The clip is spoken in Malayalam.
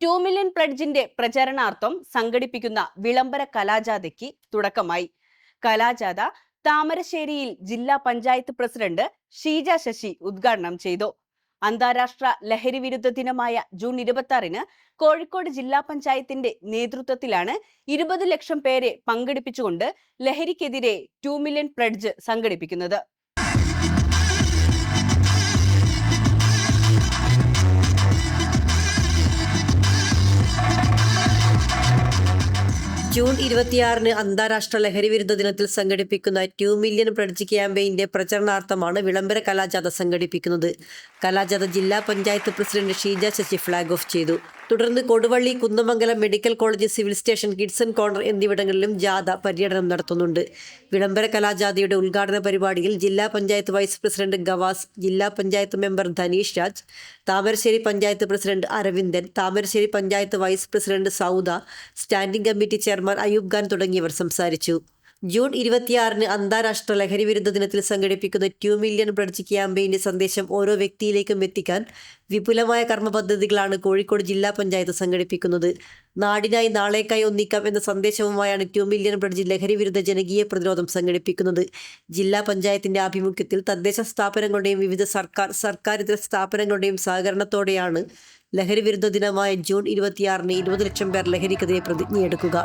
ടു മില്യൺ പ്ലഡ്ജിന്റെ പ്രചരണാർത്ഥം സംഘടിപ്പിക്കുന്ന വിളംബര കലാജാഥയ്ക്ക് തുടക്കമായി. കലാജാഥ താമരശ്ശേരിയിൽ ജില്ലാ പഞ്ചായത്ത് പ്രസിഡന്റ് ഷീജ ശശി ഉദ്ഘാടനം ചെയ്തു. അന്താരാഷ്ട്ര ലഹരി വിരുദ്ധ ദിനമായ ജൂൺ ഇരുപത്തി ആറിന് കോഴിക്കോട് ജില്ലാ പഞ്ചായത്തിന്റെ നേതൃത്വത്തിലാണ് ഇരുപത് ലക്ഷം പേരെ പങ്കെടുപ്പിച്ചുകൊണ്ട് ലഹരിക്കെതിരെ ടു മില്യൺ പ്ലഡ്ജ് സംഘടിപ്പിക്കുന്നത്. ജൂൺ ഇരുപത്തിയാറിന് അന്താരാഷ്ട്ര ലഹരി വിരുദ്ധ ദിനത്തിൽ സംഘടിപ്പിക്കുന്ന ടു മില്യൺ പ്രഡ്ജ് ക്യാമ്പയിന്റെ പ്രചരണാർത്ഥമാണ് വിളംബര കലാജാഥ സംഘടിപ്പിക്കുന്നത്. കലാജാഥ ജില്ലാ panchayat president Sheeja Sasi flag off ചെയ്തു. തുടർന്ന് Koduvally Kunnamangalam medical college civil station Kidson corner എന്നിവിടങ്ങളിലും ജാഥ പര്യടനം നടത്തുന്നുണ്ട്. വിളംബര കലാജാഥയുടെ ഉദ്ഘാടന പരിപാടിയിൽ ജില്ലാ പഞ്ചായത്ത് വൈസ് പ്രസിഡന്റ് ഗവാസ് ജില്ലാ panchayat member Dhaneesh Raj Thamarassery panchayat president Aravindan Thamarassery panchayat vice president Sauda standing committee chairman Ayub Khan തുടങ്ങിയവർ സംസാരിച്ചു. ജൂൺ ഇരുപത്തിയാറിന് അന്താരാഷ്ട്ര ലഹരി വിരുദ്ധ ദിനത്തിൽ സംഘടിപ്പിക്കുന്ന ടു മില്യൺ ബ്രഡ്ജ് ക്യാമ്പയിന്റെ സന്ദേശം ഓരോ വ്യക്തിയിലേക്കും എത്തിക്കാൻ വിപുലമായ കർമ്മ പദ്ധതികളാണ് കോഴിക്കോട് ജില്ലാ പഞ്ചായത്ത് സംഘടിപ്പിക്കുന്നത്. നാടിനായി നാളേക്കായി ഒന്നിക്കാം എന്ന സന്ദേശവുമായാണ് ടു മില്യൺ ബ്രഡ്ജ് ലഹരി വിരുദ്ധ ജനകീയ പ്രതിരോധം സംഘടിപ്പിക്കുന്നത്. ജില്ലാ പഞ്ചായത്തിന്റെ ആഭിമുഖ്യത്തിൽ തദ്ദേശ സ്ഥാപനങ്ങളുടെയും വിവിധ സർക്കാർ സർക്കാരിതര സ്ഥാപനങ്ങളുടെയും സഹകരണത്തോടെയാണ് ലഹരി വിരുദ്ധ ദിനമായ ജൂൺ ഇരുപത്തിയാറിന് ഇരുപത് ലക്ഷം പേർ ലഹരിക്കെതിരെ പ്രതിജ്ഞയെടുക്കുക.